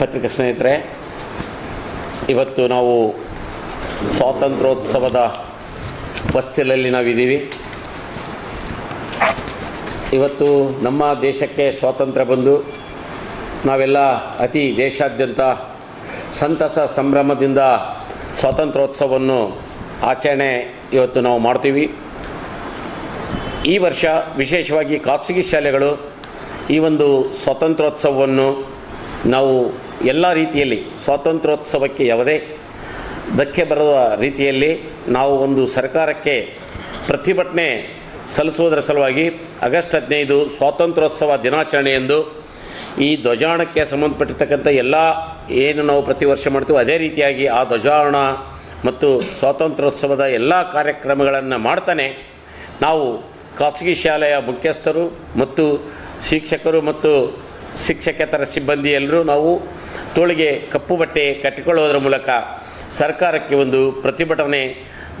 ಪತ್ರಿಕಾ ಸ್ನೇಹಿತರೆ, ಇವತ್ತು ನಾವು ಸ್ವಾತಂತ್ರ್ಯೋತ್ಸವದ ಹೊಸ್ತಿಲಲ್ಲಿ ನಾವಿದ್ದೀವಿ. ಇವತ್ತು ನಮ್ಮ ದೇಶಕ್ಕೆ ಸ್ವಾತಂತ್ರ್ಯ ಬಂದು ನಾವೆಲ್ಲ ಅತಿ ದೇಶಾದ್ಯಂತ ಸಂತಸ ಸಂಭ್ರಮದಿಂದ ಸ್ವಾತಂತ್ರ್ಯೋತ್ಸವವನ್ನು ಆಚರಣೆ ಇವತ್ತು ನಾವು ಮಾಡ್ತೀವಿ. ಈ ವರ್ಷ ವಿಶೇಷವಾಗಿ ಖಾಸಗಿ ಶಾಲೆಗಳು ಈ ಒಂದು ಸ್ವಾತಂತ್ರ್ಯೋತ್ಸವವನ್ನು ನಾವು ಎಲ್ಲ ರೀತಿಯಲ್ಲಿ ಸ್ವಾತಂತ್ರ್ಯೋತ್ಸವಕ್ಕೆ ಯಾವುದೇ ಧಕ್ಕೆ ಬರುವ ರೀತಿಯಲ್ಲಿ ನಾವು ಒಂದು ಸರ್ಕಾರಕ್ಕೆ ಪ್ರತಿಭಟನೆ ಸಲ್ಲಿಸುವುದರ ಸಲುವಾಗಿ ಆಗಸ್ಟ್ ಹದಿನೈದು ಸ್ವಾತಂತ್ರ್ಯೋತ್ಸವ ದಿನಾಚರಣೆ ಎಂದು ಈ ಧ್ವಜಾರಣಕ್ಕೆ ಸಂಬಂಧಪಟ್ಟಿರ್ತಕ್ಕಂಥ ಎಲ್ಲ ಏನು ನಾವು ಪ್ರತಿ ವರ್ಷ ಮಾಡ್ತೀವೋ ಅದೇ ರೀತಿಯಾಗಿ ಆ ಧ್ವಜಾರೋಹಣ ಮತ್ತು ಸ್ವಾತಂತ್ರ್ಯೋತ್ಸವದ ಎಲ್ಲ ಕಾರ್ಯಕ್ರಮಗಳನ್ನು ಮಾಡ್ತಾನೆ. ನಾವು ಖಾಸಗಿ ಶಾಲೆಯ ಮುಖ್ಯಸ್ಥರು ಮತ್ತು ಶಿಕ್ಷಕರು ಮತ್ತು ಶಿಕ್ಷಕೇತರ ಸಿಬ್ಬಂದಿ ಎಲ್ಲರೂ ನಾವು ತೋಳಿಗೆ ಕಪ್ಪು ಬಟ್ಟೆ ಕಟ್ಟಿಕೊಳ್ಳುವುದರ ಮೂಲಕ ಸರ್ಕಾರಕ್ಕೆ ಒಂದು ಪ್ರತಿಭಟನೆ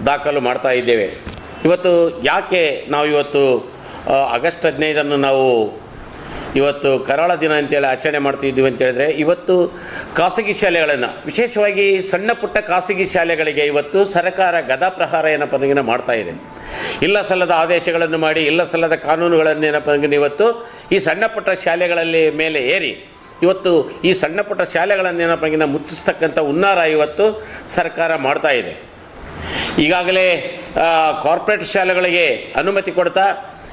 ದಾಖಲು ಮಾಡ್ತಾ ಇದ್ದೇವೆ. ಇವತ್ತು ಯಾಕೆ ನಾವು ಇವತ್ತು ಆಗಸ್ಟ್ ಹದಿನೈದನ್ನು ನಾವು ಇವತ್ತು ಕರಾಳ ದಿನ ಅಂತೇಳಿ ಆಚರಣೆ ಮಾಡ್ತಿದ್ದೀವಿ ಅಂತ ಹೇಳಿದ್ರೆ, ಇವತ್ತು ಖಾಸಗಿ ಶಾಲೆಗಳನ್ನು, ವಿಶೇಷವಾಗಿ ಸಣ್ಣ ಪುಟ್ಟ ಖಾಸಗಿ ಶಾಲೆಗಳಿಗೆ ಇವತ್ತು ಸರ್ಕಾರ ಗದಾ ಪ್ರಹಾರ ಅಂದ್ರೆ ಮಾಡ್ತಾ ಇದೆ. ಇಲ್ಲ ಸಲ್ಲದ ಆದೇಶಗಳನ್ನು ಮಾಡಿ ಇಲ್ಲ ಸಲ್ಲದ ಕಾನೂನುಗಳನ್ನು ಏನಪ್ಪ ಇವತ್ತು ಈ ಸಣ್ಣ ಪುಟ್ಟ ಶಾಲೆಗಳಲ್ಲಿ ಮೇಲೆ ಏರಿ ಇವತ್ತು ಈ ಸಣ್ಣ ಪುಟ್ಟ ಶಾಲೆಗಳನ್ನು ಏನಪ್ಪ ಅಂದ್ರೆ ಮುಚ್ಚಿಸ್ತಕ್ಕಂಥ ಹುನ್ನಾರ ಇವತ್ತು ಸರ್ಕಾರ ಮಾಡ್ತಾ ಇದೆ. ಈಗಾಗಲೇ ಕಾರ್ಪೊರೇಟ್ ಶಾಲೆಗಳಿಗೆ ಅನುಮತಿ ಕೊಡ್ತಾ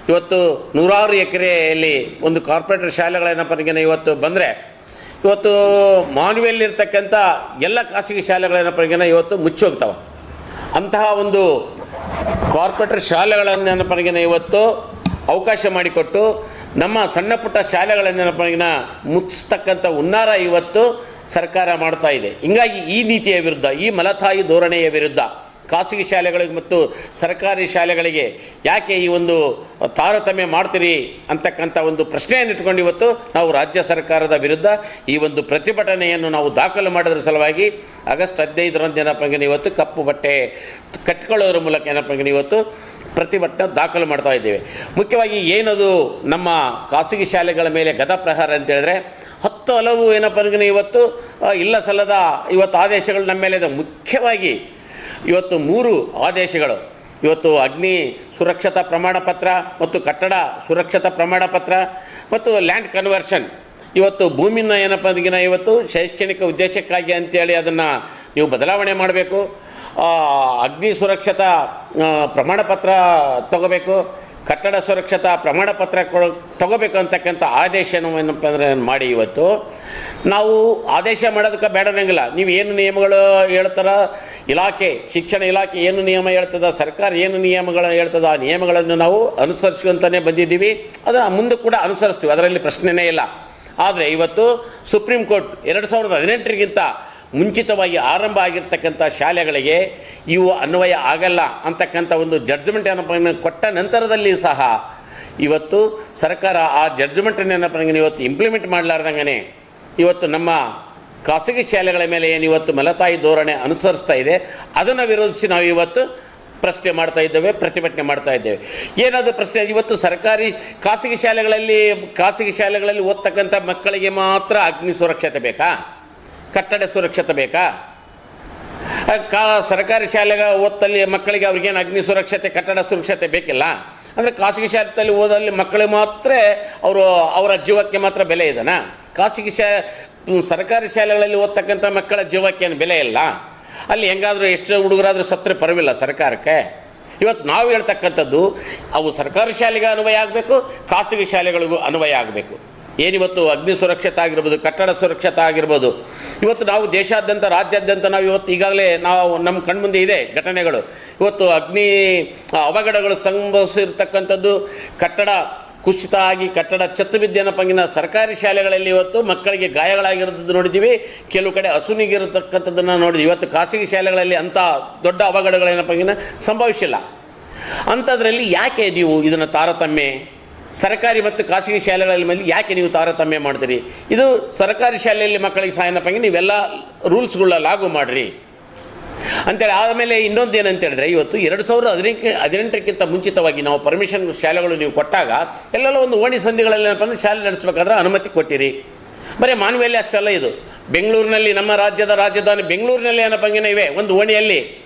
ಇವತ್ತು ನೂರಾರು ಎಕರೆಯಲ್ಲಿ ಒಂದು ಕಾರ್ಪೊರೇಟ್ ಶಾಲೆಗಳೇನಪ್ಪ ಅಂದ್ರೆ ಇವತ್ತು ಬಂದರೆ, ಇವತ್ತು ಮಾನವಿಯಲ್ಲಿರ್ತಕ್ಕಂಥ ಎಲ್ಲ ಖಾಸಗಿ ಶಾಲೆಗಳೇನಪ್ಪ ಅಂದ್ರೆ ಇವತ್ತು ಮುಚ್ಚೋಗ್ತವೆ. ಅಂತಹ ಒಂದು ಕಾರ್ಪೊರೇಟ್ ಶಾಲೆಗಳನ್ನು ಅಂದ್ರೆ ಇವತ್ತು ಅವಕಾಶ ಮಾಡಿಕೊಟ್ಟು ನಮ್ಮ ಸಣ್ಣ ಪುಟ್ಟ ನೆನಪಿನ ಮುಚ್ಚತಕ್ಕಂಥ ಹುನ್ನಾರ ಇವತ್ತು ಸರ್ಕಾರ ಮಾಡ್ತಾ ಇದೆ. ಹಿಂಗಾಗಿ ಈ ನೀತಿಯ ವಿರುದ್ಧ, ಈ ಮಲತಾಯಿ ಧೋರಣೆಯ ವಿರುದ್ಧ ಖಾಸಗಿ ಶಾಲೆಗಳಿಗೆ ಮತ್ತು ಸರ್ಕಾರಿ ಶಾಲೆಗಳಿಗೆ ಯಾಕೆ ಈ ಒಂದು ತಾರತಮ್ಯ ಮಾಡ್ತೀರಿ ಅಂತಕ್ಕಂಥ ಒಂದು ಪ್ರಶ್ನೆಯನ್ನು ಇಟ್ಕೊಂಡು ಇವತ್ತು ನಾವು ರಾಜ್ಯ ಸರ್ಕಾರದ ವಿರುದ್ಧ ಈ ಒಂದು ಪ್ರತಿಭಟನೆಯನ್ನು ನಾವು ದಾಖಲು ಮಾಡಿದ್ರ ಸಲುವಾಗಿ ಆಗಸ್ಟ್ ಹದಿನೈದರಂದು ಏನಪ್ಪ ಇವತ್ತು ಕಪ್ಪು ಬಟ್ಟೆ ಕಟ್ಕೊಳ್ಳೋದ್ರ ಮೂಲಕ ಏನಪ್ಪ ಇವತ್ತು ಪ್ರತಿಭಟನೆ ದಾಖಲು ಮಾಡ್ತಾ ಇದ್ದೇವೆ. ಮುಖ್ಯವಾಗಿ ಏನದು ನಮ್ಮ ಖಾಸಗಿ ಶಾಲೆಗಳ ಮೇಲೆ ಗದಪ್ರಹಾರ ಅಂತ ಹೇಳಿದ್ರೆ ಹತ್ತು ಹಲವು ಏನಪ್ಪ ಇವತ್ತು ಇಲ್ಲ ಸಲ್ಲದ ಇವತ್ತು ಆದೇಶಗಳು ನಮ್ಮ ಮೇಲೆ ಇದೆ. ಮುಖ್ಯವಾಗಿ ಇವತ್ತು ಮೂರು ಆದೇಶಗಳು. ಇವತ್ತು ಅಗ್ನಿ ಸುರಕ್ಷತಾ ಪ್ರಮಾಣ ಪತ್ರ ಮತ್ತು ಕಟ್ಟಡ ಸುರಕ್ಷತಾ ಪ್ರಮಾಣ ಪತ್ರ ಮತ್ತು ಲ್ಯಾಂಡ್ ಕನ್ವರ್ಷನ್. ಇವತ್ತು ಭೂಮಿನ ಏನಪ್ಪ ಅಂದ್ರೆ ಇವತ್ತು ಶೈಕ್ಷಣಿಕ ಉದ್ದೇಶಕ್ಕಾಗಿ ಅಂತೇಳಿ ಅದನ್ನು ನೀವು ಬದಲಾವಣೆ ಮಾಡಬೇಕು. ಅಗ್ನಿ ಸುರಕ್ಷತಾ ಪ್ರಮಾಣ ಪತ್ರ ತಗೋಬೇಕು. ಕಟ್ಟಡ ಸುರಕ್ಷತಾ, ಪ್ರಮಾಣ ಪತ್ರ ಕೊಡ, ತಗೋಬೇಕು ಅಂತಕ್ಕಂಥ ಆದೇಶ ಏನಪ್ಪ ಅಂದರೆ ಮಾಡಿ ಇವತ್ತು. ನಾವು ಆದೇಶ ಮಾಡೋದಕ್ಕೆ ಬೇಡನಂಗಿಲ್ಲ ನೀವು ಏನು ನಿಯಮಗಳು ಹೇಳ್ತಾರ? ಇಲಾಖೆ, ಶಿಕ್ಷಣ ಇಲಾಖೆ ಏನು ನಿಯಮ ಹೇಳ್ತದ? ಸರ್ಕಾರ ಏನು ನಿಯಮಗಳು ಹೇಳ್ತದ? ಆ ನಿಯಮಗಳನ್ನು ನಾವು ಅನುಸರಿಸುವಂತಲೇ ಬಂದಿದ್ದೀವಿ. ಅದನ್ನು ಮುಂದೆ ಕೂಡ ಅನುಸರಿಸ್ತೀವಿ. ಅದರಲ್ಲಿ ಪ್ರಶ್ನೆನೇ ಇಲ್ಲ. ಆದರೆ ಇವತ್ತು ಸುಪ್ರೀಂ ಕೋರ್ಟ್ ಎರಡು ಸಾವಿರದ ಹದಿನೆಂಟರಿಗಿಂತ ಮುಂಚಿತವಾಗಿ ಆರಂಭ ಆಗಿರ್ತಕ್ಕಂಥ ಶಾಲೆಗಳಿಗೆ ಇವು ಅನ್ವಯ ಆಗಲ್ಲ ಅಂತಕ್ಕಂಥ ಒಂದು ಜಡ್ಜ್ಮೆಂಟ್ ಏನಪ್ಪ ಕೊಟ್ಟ ನಂತರದಲ್ಲಿ ಸಹ ಇವತ್ತು ಸರ್ಕಾರ ಆ ಜಡ್ಜ್ಮೆಂಟನ್ನು ಏನಪ್ಪ ಇವತ್ತು ಇಂಪ್ಲಿಮೆಂಟ್ ಮಾಡಲಾರ್ದಂಗೆ ಇವತ್ತು ನಮ್ಮ ಖಾಸಗಿ ಶಾಲೆಗಳ ಮೇಲೆ ಏನು ಇವತ್ತು ಮಲತಾಯಿ ಧೋರಣೆ ಅನುಸರಿಸ್ತಾ ಇದೆ, ಅದನ್ನು ವಿರೋಧಿಸಿ ನಾವು ಇವತ್ತು ಪ್ರಶ್ನೆ ಮಾಡ್ತಾ ಇದ್ದೇವೆ, ಪ್ರತಿಭಟನೆ ಮಾಡ್ತಾ ಇದ್ದೇವೆ. ಏನಾದರೂ ಪ್ರಶ್ನೆ, ಇವತ್ತು ಸರ್ಕಾರಿ ಖಾಸಗಿ ಶಾಲೆಗಳಲ್ಲಿ ಖಾಸಗಿ ಶಾಲೆಗಳಲ್ಲಿ ಓದ್ತಕ್ಕಂಥ ಮಕ್ಕಳಿಗೆ ಮಾತ್ರ ಅಗ್ನಿ ಸುರಕ್ಷತೆ ಬೇಕಾ? ಕಟ್ಟಡ ಸುರಕ್ಷತೆ ಬೇಕಾ? ಕಾ, ಸರ್ಕಾರಿ ಶಾಲೆಗೆ ಓದ್ತಲ್ಲಿ ಮಕ್ಕಳಿಗೆ ಅವ್ರಿಗೇನು ಅಗ್ನಿ ಸುರಕ್ಷತೆ, ಕಟ್ಟಡ ಸುರಕ್ಷತೆ ಬೇಕಿಲ್ಲ? ಅಂದರೆ ಖಾಸಗಿ ಶಾಲೆಯಲ್ಲಿ ಓದಲ್ಲಿ ಮಕ್ಕಳಿಗೆ ಮಾತ್ರ ಅವರು, ಅವರ ಜೀವಕ್ಕೆ ಮಾತ್ರ ಬೆಲೆ ಇದೆನಾ? ಖಾಸಗಿ ಶಾ, ಸರ್ಕಾರಿ ಶಾಲೆಗಳಲ್ಲಿ ಓದ್ತಕ್ಕಂಥ ಮಕ್ಕಳ ಜೀವಕ್ಕೇನು ಬೆಲೆ ಇಲ್ಲ? ಅಲ್ಲಿ ಹೆಂಗಾದರೂ ಎಷ್ಟು ಹುಡುಗರಾದರೂ ಸತ್ತರೆ ಪರವಿಲ್ಲ ಸರ್ಕಾರಕ್ಕೆ. ಇವತ್ತು ನಾವು ಹೇಳ್ತಕ್ಕಂಥದ್ದು, ಅವು ಸರ್ಕಾರಿ ಶಾಲೆಗೆ ಅನ್ವಯ ಆಗಬೇಕು, ಖಾಸಗಿ ಶಾಲೆಗಳಿಗೂ ಅನ್ವಯ ಆಗಬೇಕು. ಏನಿವತ್ತು ಅಗ್ನಿ ಸುರಕ್ಷತೆ ಆಗಿರ್ಬೋದು, ಕಟ್ಟಡ ಸುರಕ್ಷತೆ ಆಗಿರ್ಬೋದು. ಇವತ್ತು ನಾವು ದೇಶಾದ್ಯಂತ, ರಾಜ್ಯಾದ್ಯಂತ ನಾವು ಇವತ್ತು ಈಗಾಗಲೇ ನಾವು ನಮ್ಮ ಕಣ್ಮುಂದೆ ಇದೆ ಘಟನೆಗಳು. ಇವತ್ತು ಅಗ್ನಿ ಅವಘಡಗಳು ಸಂಭವಿಸಿರ್ತಕ್ಕಂಥದ್ದು, ಕಟ್ಟಡ ಕುಸಿತ ಆಗಿ ಕಟ್ಟಡ ಚತ್ತು ಬಿದ್ದೇನ ಪಂಗಿನ ಸರ್ಕಾರಿ ಶಾಲೆಗಳಲ್ಲಿ ಇವತ್ತು ಮಕ್ಕಳಿಗೆ ಗಾಯಗಳಾಗಿರುತ್ತದೆ ನೋಡಿದ್ದೀವಿ. ಕೆಲವು ಕಡೆ ಹಸುನಿಗಿರತಕ್ಕಂಥದ್ದನ್ನು ನೋಡಿದ್ವಿ ಇವತ್ತು ಖಾಸಗಿ ಶಾಲೆಗಳಲ್ಲಿ ಅಂಥ ದೊಡ್ಡ ಅವಘಡಗಳೇನಪ್ಪಂಗಿನ ಸಂಭವಿಸಿಲ್ಲ. ಅಂಥದ್ರಲ್ಲಿ ಯಾಕೆ ನೀವು ಇದನ್ನು ತಾರತಮ್ಯ, ಸರ್ಕಾರಿ ಮತ್ತು ಖಾಸಗಿ ಶಾಲೆಗಳಲ್ಲಿ ಮೇಲೆ ಯಾಕೆ ನೀವು ತಾರತಮ್ಯ ಮಾಡ್ತೀರಿ? ಇದು ಸರ್ಕಾರಿ ಶಾಲೆಯಲ್ಲಿ ಮಕ್ಕಳಿಗೆ ಸಹಾಯನಪ್ಪಾಗಿ ನೀವೆಲ್ಲ ರೂಲ್ಸ್ಗಳನ್ನ ಲಾಗು ಮಾಡಿರಿ. ಅಂತೇಳಿ ಆದಮೇಲೆ ಇನ್ನೊಂದು ಏನಂತ ಹೇಳಿದ್ರೆ, ಇವತ್ತು ಎರಡು ಸಾವಿರದ ಹದಿನೆಂಟು, ಹದಿನೆಂಟಕ್ಕಿಂತ ಮುಂಚಿತವಾಗಿ ನಾವು ಪರ್ಮಿಷನ್ ಶಾಲೆಗಳು ನೀವು ಕೊಟ್ಟಾಗ, ಎಲ್ಲೆಲ್ಲ ಒಂದು ಓಣಿ ಸಂಧಿಗಳಲ್ಲಿ ಏನಪ್ಪ ಅಂದ್ರೆ ಶಾಲೆ ನಡೆಸಬೇಕಾದ್ರೆ ಅನುಮತಿ ಕೊಟ್ಟಿರಿ. ಬರೀ ಮಾನವಿಯಲ್ಲಿ ಅಷ್ಟಲ್ಲ ಇದು. ಬೆಂಗಳೂರಿನಲ್ಲಿ, ನಮ್ಮ ರಾಜ್ಯದ ರಾಜಧಾನಿ ಬೆಂಗಳೂರಿನಲ್ಲಿ ಏನಪ್ಪ ಹಂಗಿನ ಇವೆ, ಒಂದು ಓಣಿಯಲ್ಲಿ.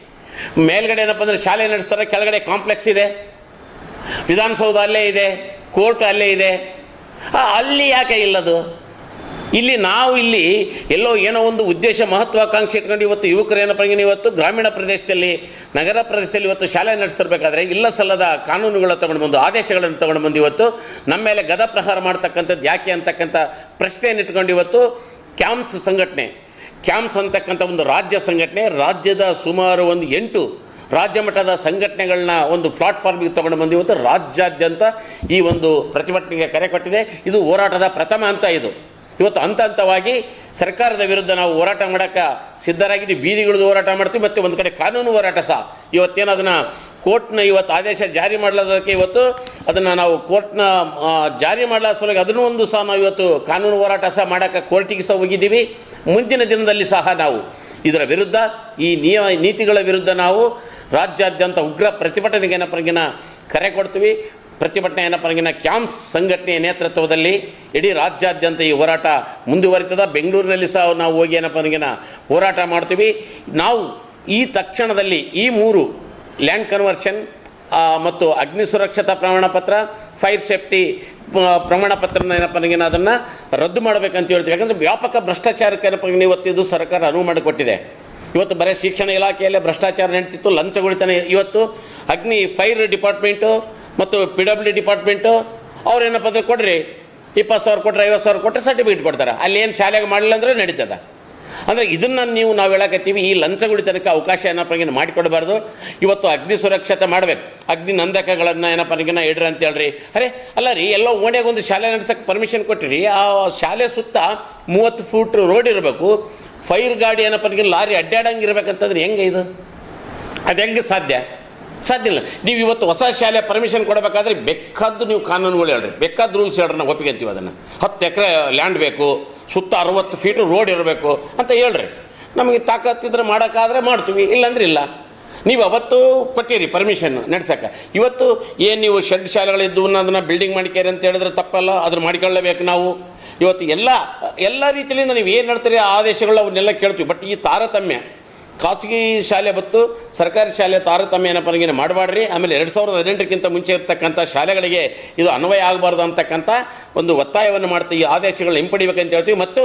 ಮೇಲ್ಗಡೆ ಏನಪ್ಪ ಅಂದರೆ ಶಾಲೆ ನಡೆಸ್ತಾರೆ, ಕೆಳಗಡೆ ಕಾಂಪ್ಲೆಕ್ಸ್ ಇದೆ. ವಿಧಾನಸೌಧ ಅಲ್ಲೇ ಇದೆ, ಕೋರ್ಟ್ ಅಲ್ಲೇ ಇದೆ. ಅಲ್ಲಿ ಯಾಕೆ ಇಲ್ಲದು? ಇಲ್ಲಿ ನಾವು ಇಲ್ಲಿ ಎಲ್ಲೋ ಏನೋ ಒಂದು ಉದ್ದೇಶ ಮಹತ್ವಾಕಾಂಕ್ಷೆ ಇಟ್ಕೊಂಡು ಇವತ್ತು ಯುವಕರು ಏನಪ್ಪ ಇವತ್ತು ಗ್ರಾಮೀಣ ಪ್ರದೇಶದಲ್ಲಿ, ನಗರ ಪ್ರದೇಶದಲ್ಲಿ ಇವತ್ತು ಶಾಲೆ ನಡೆಸ್ತಿರ್ಬೇಕಾದ್ರೆ ಇಲ್ಲ ಸಲ್ಲದ ಕಾನೂನುಗಳ ತಗೊಂಡು ಬಂದು, ಆದೇಶಗಳನ್ನು ತಗೊಂಡು ಬಂದು ಇವತ್ತು ನಮ್ಮ ಮೇಲೆ ಗದ ಪ್ರಹಾರ ಮಾಡ್ತಕ್ಕಂಥದ್ದು ಯಾಕೆ ಅಂತಕ್ಕಂಥ ಪ್ರಶ್ನೆಯನ್ನು ಇಟ್ಕೊಂಡು ಇವತ್ತು ಕ್ಯಾಂಪ್ಸ್ ಸಂಘಟನೆ ಕ್ಯಾಂಪ್ಸ್ ಅಂತಕ್ಕಂಥ ಒಂದು ರಾಜ್ಯ ಸಂಘಟನೆ, ರಾಜ್ಯದ ಸುಮಾರು ಒಂದು ಎಂಟು ರಾಜ್ಯ ಮಟ್ಟದ ಸಂಘಟನೆಗಳನ್ನ ಒಂದು ಪ್ಲಾಟ್ಫಾರ್ಮಿಗೆ ತಗೊಂಡು ಬಂದು ಇವತ್ತು ರಾಜ್ಯಾದ್ಯಂತ ಈ ಒಂದು ಪ್ರತಿಭಟನೆಗೆ ಕರೆ ಕೊಟ್ಟಿದೆ. ಇದು ಹೋರಾಟದ ಪ್ರಥಮ ಅಂತ ಇದು. ಇವತ್ತು ಹಂತ ಹಂತವಾಗಿ ಸರ್ಕಾರದ ವಿರುದ್ಧ ನಾವು ಹೋರಾಟ ಮಾಡೋಕ್ಕೆ ಸಿದ್ಧರಾಗಿದ್ದು ಬೀದಿಗಳದ್ದು ಹೋರಾಟ ಮಾಡ್ತೀವಿ ಮತ್ತು ಒಂದು ಕಡೆ ಕಾನೂನು ಹೋರಾಟ ಸಹ. ಇವತ್ತೇನು ಅದನ್ನು ಕೋರ್ಟ್ನ ಇವತ್ತು ಆದೇಶ ಜಾರಿ ಮಾಡಲಾದಕ್ಕೆ ಇವತ್ತು ಅದನ್ನು ನಾವು ಕೋರ್ಟ್ನ ಜಾರಿ ಮಾಡಲಾದ ಸಲುವಾಗಿ ಅದನ್ನು ಒಂದು ಸಹ ನಾವು ಇವತ್ತು ಕಾನೂನು ಹೋರಾಟ ಸಹ ಮಾಡೋಕ್ಕೆ ಕೋರ್ಟಿಗೆ ಸಹ ಹೋಗಿದ್ದೀವಿ. ಮುಂದಿನ ದಿನದಲ್ಲಿ ಸಹ ನಾವು ಇದರ ವಿರುದ್ಧ, ಈ ನಿಯಮ, ನೀತಿಗಳ ವಿರುದ್ಧ ನಾವು ರಾಜ್ಯಾದ್ಯಂತ ಉಗ್ರ ಪ್ರತಿಭಟನೆಗೆ ಏನಪ್ಪ ಕರೆ ಕೊಡ್ತೀವಿ. ಪ್ರತಿಭಟನೆ ಪರಂಗಿನ ಕ್ಯಾಂಪ್ಸ್ ಸಂಘಟನೆಯ ನೇತೃತ್ವದಲ್ಲಿ ಇಡೀ ರಾಜ್ಯಾದ್ಯಂತ ಈ ಹೋರಾಟ ಮುಂದುವರಿತದ. ಬೆಂಗಳೂರಿನಲ್ಲಿ ಸಹ ನಾವು ಹೋಗಿ ಏನಪ್ಪ ನನಗಿನ ಹೋರಾಟ ಮಾಡ್ತೀವಿ. ನಾವು ಈ ತಕ್ಷಣದಲ್ಲಿ ಈ ಮೂರು ಲ್ಯಾಂಡ್ ಕನ್ವರ್ಷನ್ ಮತ್ತು ಅಗ್ನಿ ಸುರಕ್ಷತಾ ಪ್ರಮಾಣ ಪತ್ರ, ಫೈರ್ ಸೇಫ್ಟಿ ಪ್ರಮಾಣ ಪತ್ರನ ಏನಪ್ಪ ನನಗಿನ ಅದನ್ನು ರದ್ದು ಮಾಡಬೇಕಂತ ಹೇಳ್ತೀವಿ. ಯಾಕಂದರೆ ವ್ಯಾಪಕ ಭ್ರಷ್ಟಾಚಾರಕ್ಕೆ ಏನಪ್ಪ ಇವತ್ತಿದು ಸರ್ಕಾರ ಅನುವು ಮಾಡಿಕೊಟ್ಟಿದೆ. ಇವತ್ತು ಬರೀ ಶಿಕ್ಷಣ ಇಲಾಖೆಯಲ್ಲೇ ಭ್ರಷ್ಟಾಚಾರ ನಡೀತಿತ್ತು, ಲಂಚಗೊಳಿತಾನೆ ಇವತ್ತು ಅಗ್ನಿ, ಫೈರ್ ಡಿಪಾರ್ಟ್ಮೆಂಟು ಮತ್ತು ಪಿ ಡಬ್ಲ್ಯೂ ಡಿಪಾರ್ಟ್ಮೆಂಟು ಅವ್ರು ಏನಪ್ಪ ಅಂದ್ರೆ ಕೊಡ್ರಿ, ಇಪ್ಪತ್ತು ಸಾವಿರ ಕೊಟ್ಟರೆ ಐವತ್ತು ಸಾವಿರ ಕೊಟ್ಟರೆ ಸರ್ಟಿಫಿಕೇಟ್ ಕೊಡ್ತಾರೆ. ಅಲ್ಲಿ ಏನು ಶಾಲೆಗೆ ಮಾಡಲಿಲ್ಲ ಅಂದರೆ ನಡೀತದೆ. ಅಂದರೆ ಇದನ್ನು ನೀವು ನಾವು ಹೇಳಕತ್ತೀವಿ, ಈ ಲಂಚಗುಳಿತನಕ್ಕೆ ಅವಕಾಶ ಏನಪ್ಪ ಮಾಡಿ ಮಾಡಿಕೊಡಬಾರ್ದು. ಇವತ್ತು ಅಗ್ನಿ ಸುರಕ್ಷತೆ ಮಾಡಬೇಕು. ಅಗ್ನಿ ನಂದಕಗಳನ್ನು ಏನಪ್ಪ ಅಂದ್ರೆ ಇಡ್ರಿ ಅಂತ ಹೇಳ್ರಿ. ಅರೆ, ಅಲ್ಲ ರೀ, ಎಲ್ಲೋ ಓಣೆಗೆ ಒಂದು ಶಾಲೆ ನಡೆಸೋಕ್ಕೆ ಪರ್ಮಿಷನ್ ಕೊಟ್ಟಿರಿ, ಆ ಶಾಲೆ ಸುತ್ತ ಮೂವತ್ತು ಫೂಟ್ ರೋಡ್ ಇರಬೇಕು. ಫೈರ್ ಗಾಡಿ ಏನಪ್ಪ ಲಾರಿ ಅಡ್ಡಾಡಂಗೆ ಇರಬೇಕಂತಂದ್ರೆ ಹೆಂಗೆ ಇದು? ಅದು ಹೆಂಗೆ ಸಾಧ್ಯ? ಸಾಧ್ಯ ಇಲ್ಲ. ನೀವು ಇವತ್ತು ಹೊಸ ಶಾಲೆ ಪರ್ಮಿಷನ್ ಕೊಡಬೇಕಾದ್ರೆ ಬೇಕಾದ್ದು ನೀವು ಕಾನೂನುಗಳು ಹೇಳ್ರಿ. ಬೇಕಾದ ರೂಲ್ಸ್ ಹೇಳ್ರಿ ನಾವು ಒಪ್ಪಿಗೆ ಅಂತೀವಿ ಅದನ್ನು. ಹತ್ತು ಎಕರೆ ಲ್ಯಾಂಡ್ ಬೇಕು, ಸುತ್ತ ಅರವತ್ತು ಫೀಟು ರೋಡ್ ಇರಬೇಕು ಅಂತ ಹೇಳ್ರಿ. ನಮಗೆ ತಾಕತ್ತಿದ್ರೆ ಮಾಡೋಕ್ಕಾದ್ರೆ ಮಾಡ್ತೀವಿ, ಇಲ್ಲಾಂದ್ರೆ ಇಲ್ಲ. ನೀವು ಅವತ್ತು ಕೊಟ್ಟಿರಿ ಪರ್ಮಿಷನ್ ನಡೆಸೋಕೆ ಇವತ್ತು ಏನು ನೀವು ಶೆಡ್ ಶಾಲೆಗಳಿದ್ದು ಅದನ್ನು ಬಿಲ್ಡಿಂಗ್ ಮಾಡ್ಕೇರಿ ಅಂತ ಹೇಳಿದ್ರೆ ತಪ್ಪಲ್ಲ ಅದನ್ನು ಮಾಡಿಕೊಳ್ಳಬೇಕು ನಾವು. ಇವತ್ತು ಎಲ್ಲ ಎಲ್ಲ ರೀತಿಯಿಂದ ನೀವು ಏನು ನಡ್ತೀರಿ ಆದೇಶಗಳು ಅವನ್ನೆಲ್ಲ ಕೇಳ್ತೀವಿ. ಬಟ್ ಈ ತಾರತಮ್ಯ ಖಾಸಗಿ ಶಾಲೆ ಮತ್ತು ಸರ್ಕಾರಿ ಶಾಲೆ ತಾರತಮ್ಯ ನನಗೆ ಮಾಡಬಾಡ್ರಿ. ಆಮೇಲೆ ಎರಡು ಸಾವಿರದ ಹದಿನೆಂಟಕ್ಕಿಂತ ಮುಂಚೆ ಇರ್ತಕ್ಕಂಥ ಶಾಲೆಗಳಿಗೆ ಇದು ಅನ್ವಯ ಆಗಬಾರ್ದು ಅಂತಕ್ಕಂಥ ಒಂದು ಒತ್ತಾಯವನ್ನು ಮಾಡ್ತೀವಿ. ಈ ಆದೇಶಗಳನ್ನ ಹಿಂಪಡಿಬೇಕಂತ ಹೇಳ್ತೀವಿ. ಮತ್ತು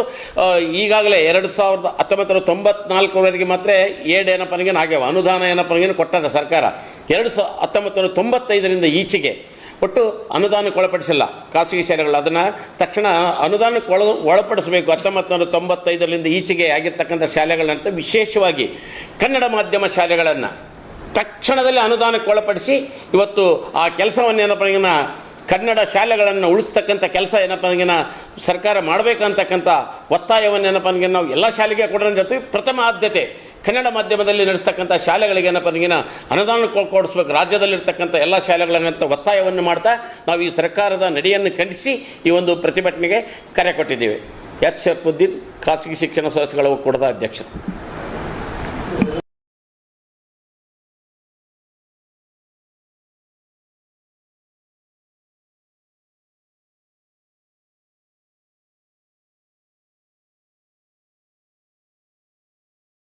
ಈಗಾಗಲೇ ಎರಡು ಸಾವಿರದ ಹತ್ತೊಂಬತ್ತರ ತೊಂಬತ್ನಾಲ್ಕರವರೆಗೆ ಮಾತ್ರ ಏಡ್ ಏನಪ್ಪ ನನಗೆ ಆಗ್ಯಾವ ಅನುದಾನ ಏನಪ್ಪ ಕೊಟ್ಟದ ಸರ್ಕಾರ. ಎರಡು ಸಾವಿರ ಹತ್ತೊಂಬತ್ತು ನೂರ ತೊಂಬತ್ತೈದರಿಂದ ಈಚೆಗೆ ಒಟ್ಟು ಅನುದಾನಕ್ಕೆ ಒಳಪಡಿಸಿಲ್ಲ ಖಾಸಗಿ ಶಾಲೆಗಳು ಅದನ್ನು ತಕ್ಷಣ ಅನುದಾನಕ್ಕೆ ಒಳ ಒಳಪಡಿಸಬೇಕು. ಹತ್ತೊಂಬತ್ತು ನೂರ ತೊಂಬತ್ತೈದರಿಂದ ಈಚೆಗೆ ಆಗಿರ್ತಕ್ಕಂಥ ಶಾಲೆಗಳಂತ ವಿಶೇಷವಾಗಿ ಕನ್ನಡ ಮಾಧ್ಯಮ ಶಾಲೆಗಳನ್ನು ತಕ್ಷಣದಲ್ಲಿ ಅನುದಾನಕ್ಕೆ ಒಳಪಡಿಸಿ ಇವತ್ತು ಆ ಕೆಲಸವನ್ನು ಈಗಿನ ಕನ್ನಡ ಶಾಲೆಗಳನ್ನು ಉಳಿಸ್ತಕ್ಕಂಥ ಕೆಲಸ ಏನಪ್ಪ ಈಗಿನ ಸರ್ಕಾರ ಮಾಡಬೇಕಂತಕ್ಕಂಥ ಒತ್ತಾಯವನ್ನು ಏನಪ್ಪ ನಾವು ಎಲ್ಲ ಶಾಲೆಗೆ ಕೊಡೋದ್ರ ಜೊತೆ ಪ್ರಥಮ ಆದ್ಯತೆ ಕನ್ನಡ ಮಾಧ್ಯಮದಲ್ಲಿ ನಡೆಸ್ತಕ್ಕಂಥ ಶಾಲೆಗಳಿಗೆ ಏನಪ್ಪ ನಿಗಿನ ಅನುದಾನ ಕೊಡಿಸ್ಬೇಕು. ರಾಜ್ಯದಲ್ಲಿರ್ತಕ್ಕಂಥ ಎಲ್ಲ ಶಾಲೆಗಳನ್ನಂತ ಒತ್ತಾಯವನ್ನು ಮಾಡ್ತಾ ನಾವು ಈ ಸರ್ಕಾರದ ನಡೆಯನ್ನು ಖಂಡಿಸಿ ಈ ಒಂದು ಪ್ರತಿಭಟನೆಗೆ ಕರೆ ಕೊಟ್ಟಿದ್ದೀವಿ. ಎಚ್. ಶರ್ಫುದ್ದೀನ್ ಖಾಸಗಿ ಶಿಕ್ಷಣ ಸಂಸ್ಥೆಗಳ ಒಕ್ಕೂಟದ ಅಧ್ಯಕ್ಷರು.